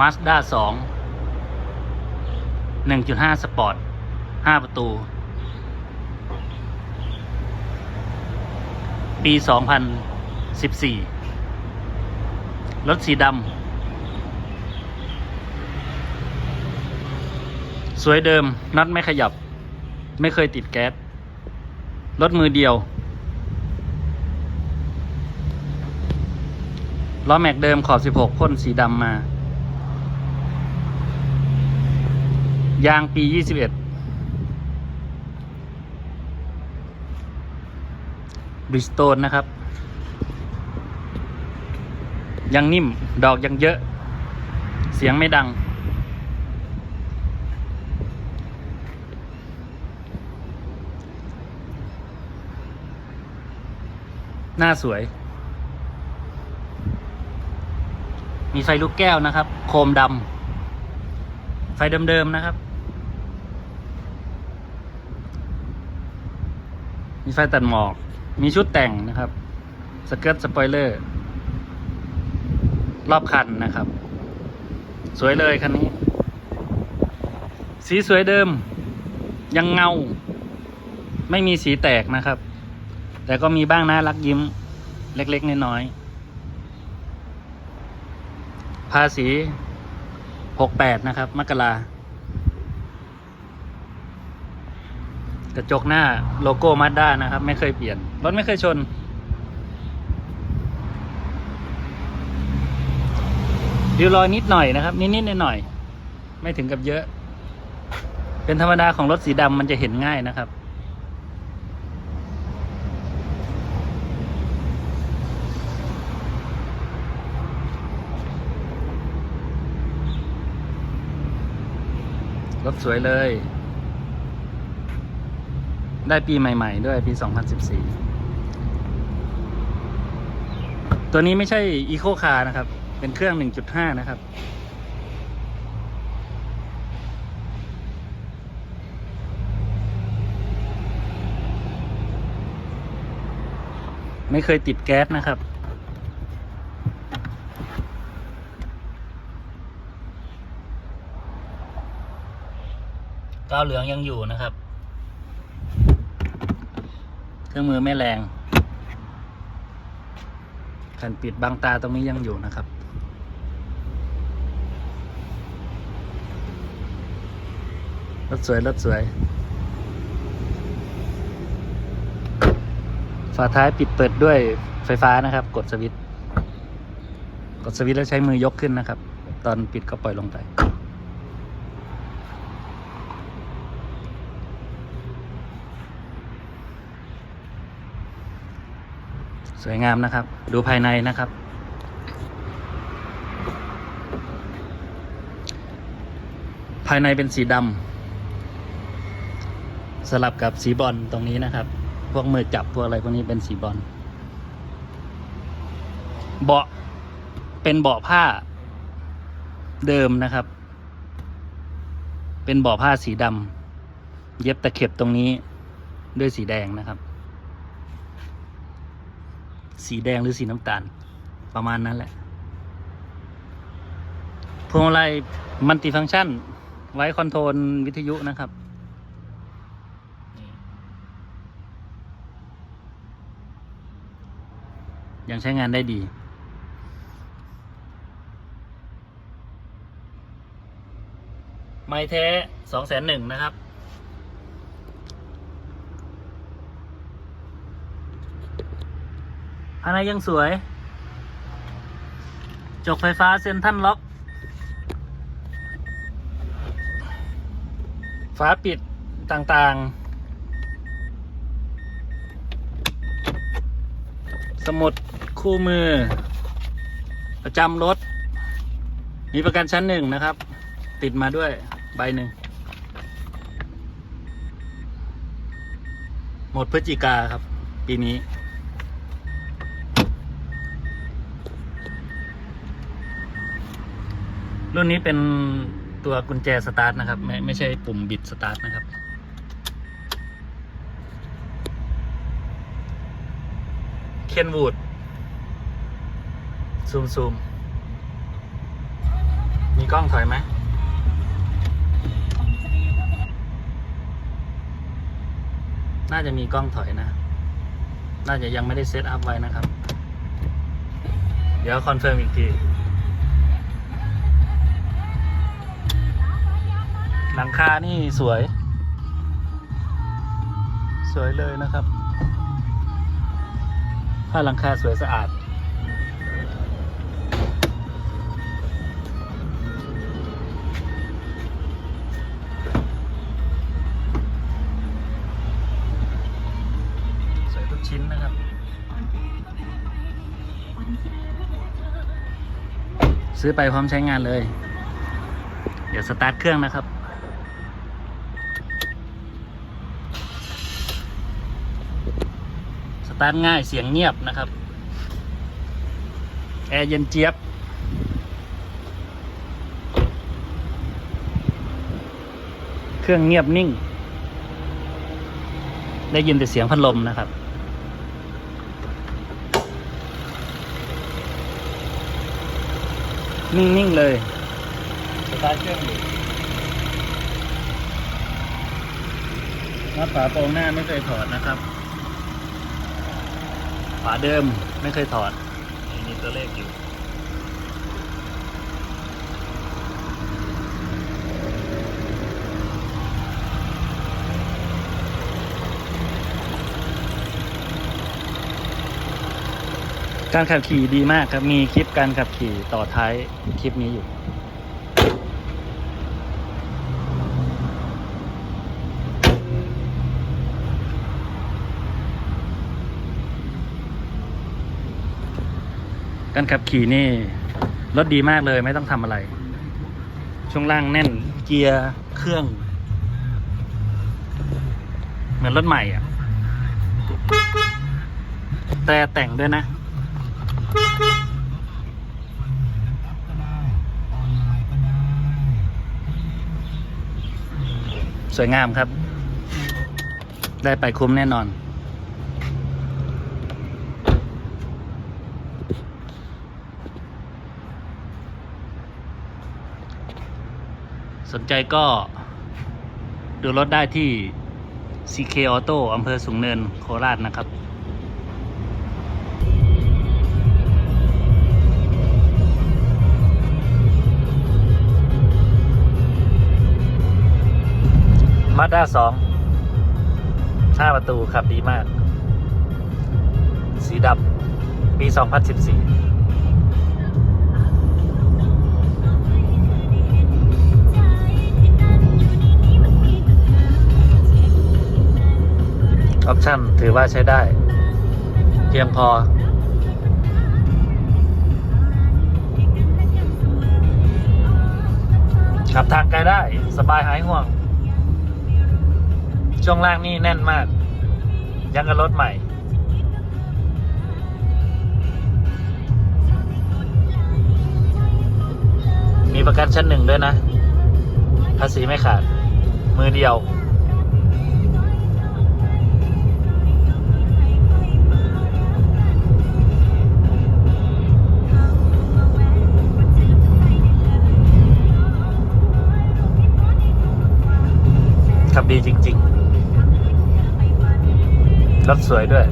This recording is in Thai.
Mazda 2 1.5 Sport 5ประตู ปี 2014 รถสีดำ สวยเดิม น็อตไม่ขยับ ไม่เคยติดแก๊ส รถมือเดียว ล้อแม็กเดิมขอบ 16 พ่นสีดำมา ยางปี 21บริสโตนนะครับ ยังนิ่มดอกยังเยอะ เสียงไม่ดัง หน้าสวย มีไฟลูกแก้วนะครับ โคมดำไฟเดิมๆนะครับ มีไฟตัดหมอก มีชุดแต่งนะครับ สเกิร์ตสปอยเลอร์ รอบคันนะครับ สวยเลยคันนี้ สีสวยเดิม ยังเงา ไม่มีสีแตกนะครับ แต่ก็มีบ้างนะรักยิ้ม เล็กๆน้อยๆภาษี 68 นะครับมกรา กระจกหน้าโลโก้มาด้านะครับ ไม่เคยเปลี่ยน รถไม่เคยชนริ้วรอยนิดหน่อยนะครับ นิดๆหน่อยๆไม่ถึงกับเยอะ เป็นธรรมดาของรถสีดำมันจะเห็นง่ายนะครับรถสวยเลย ได้ปีใหม่ ๆ ด้วยปี 2014 ตัวนี้ไม่ใช่ Eco Car นะครับ เป็นเครื่อง 1.5 นะครับ ไม่เคยติดแก๊สนะครับกาวเหลืองยังอยู่นะครับ รื่องมือไม่แรงแผ่นปิดบังตาตรงนี้ยังอยู่นะครับ รถสวย รถสวย ฝาท้ายปิดเปิดด้วยไฟฟ้านะครับ กดสวิตช์ กดสวิตช์แล้วใช้มือยกขึ้นนะครับ ตอนปิดก็ปล่อยลงไป สวยงามนะครับ ดูภายในนะครับ ภายในเป็นสีดำสลับกับสีบอลตรงนี้นะครับ พวกมือจับพวกอะไรพวกนี้เป็นสีบอลเบาะเป็นเบาะผ้าเดิมนะครับ เป็นเบาะผ้าสีดำเย็บตะเข็บตรงนี้ด้วยสีแดงนะครับ สีแดงหรือสีน้ำตาล ประมาณนั้นแหละพวงมาลัยมัลติฟังก์ชัน ไว้คอนโทรลวิทยุนะครับยังใช้งานได้ดี ไม้แท้สองแสนหนึ่งนะครับ ภายในยังสวย จกไฟฟ้าเซ็นทรัลล็อก ฝาปิดต่างๆ สมุดคู่มือ ประจำรถ มีประกันชั้นหนึ่งนะครับ ติดมาด้วยใบหนึ่ง หมดพฤศจิกาครับ ปีนี้ รุ่นนี้เป็นตัวกุญแจสตาร์ทนะครับ ไม่ไม่ใช่ปุ่มบิดสตาร์ทนะครับ เคนวูดซูมซูมมีกล้องถอยไหมน่าจะมีกล้องถอยนะ น่าจะยังไม่ได้เซตอัพไว้นะครับ เดี๋ยวคอนเฟิร์มอีกที หลังคานี่สวย สวยเลยนะครับ ผ้าหลังคาสวยสะอาด สวยทุกชิ้นนะครับ ซื้อไปพร้อมใช้งานเลย เดี๋ยวสตาร์ทเครื่องนะครับ สตาร์ทง่ายเสียงเงียบนะครับ แอร์เย็นเจี๊ยบ เครื่องเงียบนิ่ง ได้ยินแต่เสียงพัดลมนะครับนิ่ง ๆ เลย สตาร์ทเครื่องอยู่น็อตฝาโปรงหน้าไม่เคยถอดนะครับ ฝาเดิมไม่เคยถอดนี่มีตัวเลขอยู่การขับขี่ดีมากครับ มีคลิปการขับขี่ต่อท้ายคลิปนี้อยู่ การขับขี่นี่รถดีมากเลยไม่ต้องทำอะไร ช่วงล่างแน่นเกียร์เครื่อง เหมือนรถใหม่อะ แต่แต่งด้วยนะ สวยงามครับ ได้ไปคุ้มแน่นอน สนใจก็ดูรถได้ที่ CK Auto อำเภอสูงเนินโคราชนะครับมาด้าสองห้าประตูขับดีมาก สีดำปี 2014 ออปชั่นถือว่าใช้ได้ เพียงพอ ขับทางไกลได้สบายหายห่วง ช่วงล่างนี่แน่นมาก ยังกับรถใหม่มีประกันชั้นหนึ่งด้วยนะ ภาษีไม่ขาด มือเดียว รถสวยด้วย